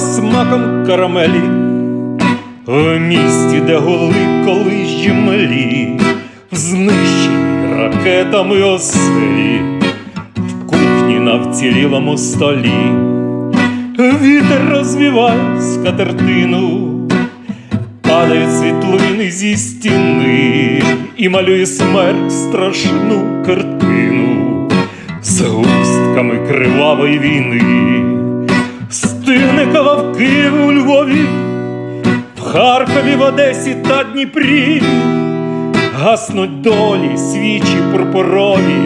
Смаком карамелі, в місті, де гули колись малі, знищені ракетами оселі, в кухні на вцілілому столі, вітер розвіває скатертину, падають світлини зі стіни і малює смерть страшну картину з густками кривавої війни. Стильникова в у Львові, в Харкові, в Одесі та Дніпрі, гаснуть долі, свічі пурпурові,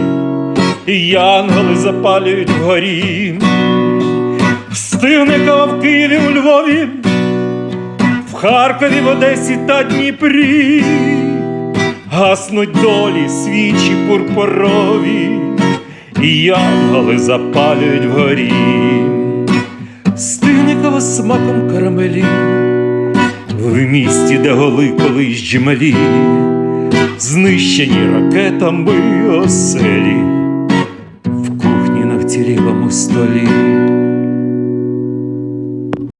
і янголи запалюють вгорі. Стильникова в Києві у Львові, в Харкові, в Одесі та Дніпрі, гаснуть долі, свічі пурпурові, і янголи запалюють вгорі. Смаком карамелі, в місті, де голи колись джемелі, знищені ракетами оселі, в кухні на вцілілому столі.